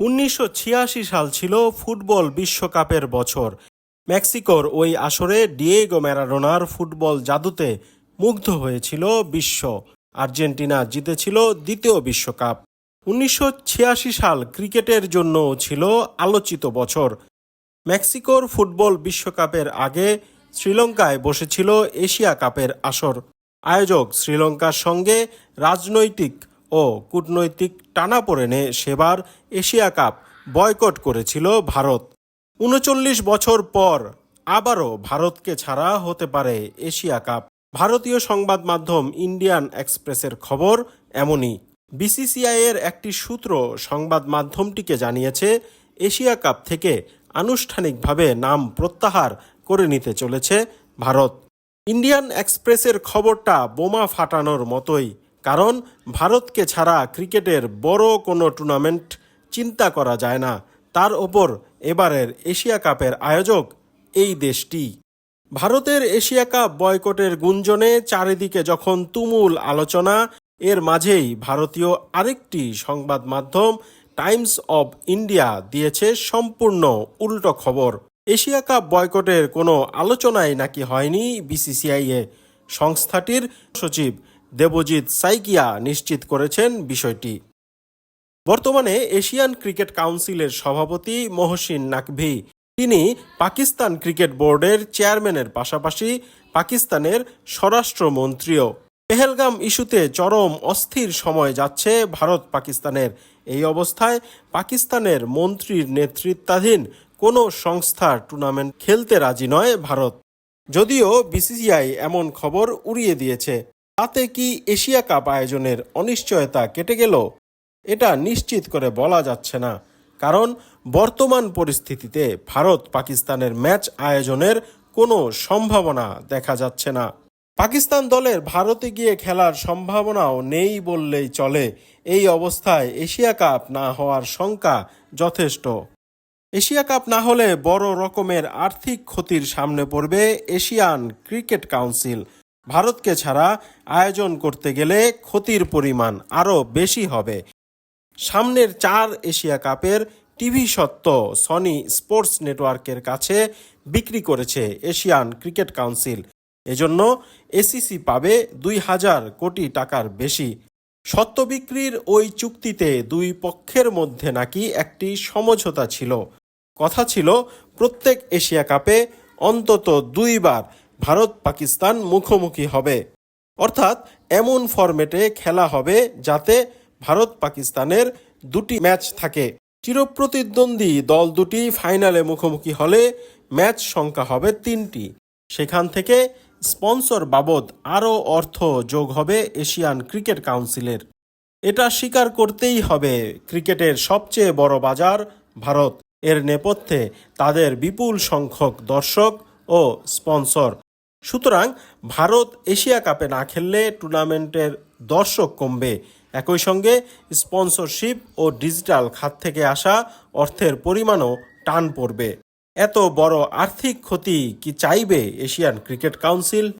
উনিশশো ছিয়াশি সাল ছিল ফুটবল বিশ্বকাপের বছর। মেক্সিকোর ওই আসরে ডিয়েগো ম্যারাডোনার ফুটবল জাদুতে মুগ্ধ হয়েছিল বিশ্ব। আর্জেন্টিনা জিতেছিল দ্বিতীয় বিশ্বকাপ। উনিশশো ছিয়াশি সাল ক্রিকেটের জন্যও ছিল আলোচিত বছর। মেক্সিকোর ফুটবল বিশ্বকাপের আগে শ্রীলঙ্কায় বসেছিল এশিয়া কাপের আসর। আয়োজক শ্রীলঙ্কার সঙ্গে রাজনৈতিক ও কূটনৈতিক টানাপোড়েনে সেবার এশিয়া কাপ বয়কট করেছিল ভারত। উনচল্লিশ বছর পর আবারও ভারতকে ছাড়া হতে পারে এশিয়া কাপ। ভারতীয় সংবাদ মাধ্যম ইন্ডিয়ান এক্সপ্রেসের খবর এমনই। বিসিসিআই এর একটি সূত্র সংবাদ মাধ্যমটিকে জানিয়েছে, এশিয়া কাপ থেকে আনুষ্ঠানিকভাবে নাম প্রত্যাহার করে নিতে চলেছে ভারত। ইন্ডিয়ান এক্সপ্রেসের খবরটা বোমা ফাটানোর মতোই কারণ ভারতকে ছাড়া ক্রিকেটের বড় কোনো টুর্নামেন্ট চিন্তা করা যায় না। তার ওপর এবারের এশিয়া কাপের আয়োজক এই দেশটি। ভারতের এশিয়া কাপ বয়কটের গুঞ্জনে চারিদিকে যখন তুমুল আলোচনা, এর মাঝেই ভারতীয় আরেকটি সংবাদ মাধ্যম টাইমস অব ইন্ডিয়া দিয়েছে সম্পূর্ণ উল্টো খবর। এশিয়া কাপ বয়কটের কোনো আলোচনাই নাকি হয়নি বিসিসিআই এ সংস্থাটির সচিব দেবজিৎ সাইকিয়া নিশ্চিত করেছেন বিষয়টি। বর্তমানে এশিয়ান ক্রিকেট কাউন্সিলের সভাপতি মহসিন নাকভি। তিনি পাকিস্তান ক্রিকেট বোর্ডের চেয়ারম্যানের পাশাপাশি পাকিস্তানের স্বরাষ্ট্রমন্ত্রীও। পেহেলগাম ইস্যুতে চরম অস্থির সময় যাচ্ছে ভারত পাকিস্তানের এই অবস্থায় পাকিস্তানের মন্ত্রীর নেতৃত্বাধীন কোনো সংস্থার টুর্নামেন্ট খেলতে রাজি নয় ভারত। যদিও বিসিসিআই এমন খবর উড়িয়ে দিয়েছে। তাতে কি এশিয়া কাপ আয়োজনের অনিশ্চয়তা কেটে গেল? এটা নিশ্চিত করে বলা যাচ্ছে না। কারণ বর্তমান পরিস্থিতিতে ভারত পাকিস্তানের ম্যাচ আয়োজনের কোনো সম্ভাবনা দেখা যাচ্ছে না। পাকিস্তান দলের ভারতে গিয়ে খেলার সম্ভাবনাও নেই বললেই চলে। এই অবস্থায় এশিয়া কাপ না হওয়ার শঙ্কা যথেষ্ট। এশিয়া কাপ না হলে বড় রকমের আর্থিক ক্ষতির সামনে পড়বে এশিয়ান ক্রিকেট কাউন্সিল। ভারতকে ছাড়া আয়োজন করতে গেলে ক্ষতির পরিমাণ আরও বেশি হবে। সামনের চার এশিয়া কাপের টিভি সত্ত্ব সনি স্পোর্টস নেটওয়ার্কের কাছে বিক্রি করেছে এশিয়ান ক্রিকেট কাউন্সিল। এজন্য এসিসি পাবে দুই হাজার কোটি টাকার বেশি। সত্ত্ব বিক্রির ওই চুক্তিতে দুই পক্ষের মধ্যে নাকি একটি সমঝোতা ছিল। কথা ছিল, প্রত্যেক এশিয়া কাপে অন্তত দুইবার ভারত পাকিস্তান মুখোমুখি হবে। অর্থাৎ এমন ফরম্যাটে খেলা হবে যাতে ভারত পাকিস্তানের দুটি ম্যাচ থাকে। চিরপ্রতিদ্বন্দ্বী দল দুটি ফাইনালে মুখোমুখি হলে ম্যাচ সংখ্যা হবে তিনটি। সেখান থেকে স্পন্সর বাবদ আরও অর্থ যোগ হবে এশিয়ান ক্রিকেট কাউন্সিলের। এটা স্বীকার করতেই হবে ক্রিকেটের সবচেয়ে বড় বাজার ভারত। এর নেপথ্যে তাদের বিপুল সংখ্যক দর্শক ও স্পন্সর। সুতরাং ভারত এশিয়া কাপে না খেললে টুর্নামেন্টের দর্শক কমবে। একই সঙ্গে স্পন্সরশিপ ও ডিজিটাল খাত থেকে আসা অর্থের পরিমাণও টান পড়বে। এত বড় আর্থিক ক্ষতি কি চাইবে এশিয়ান ক্রিকেট কাউন্সিল?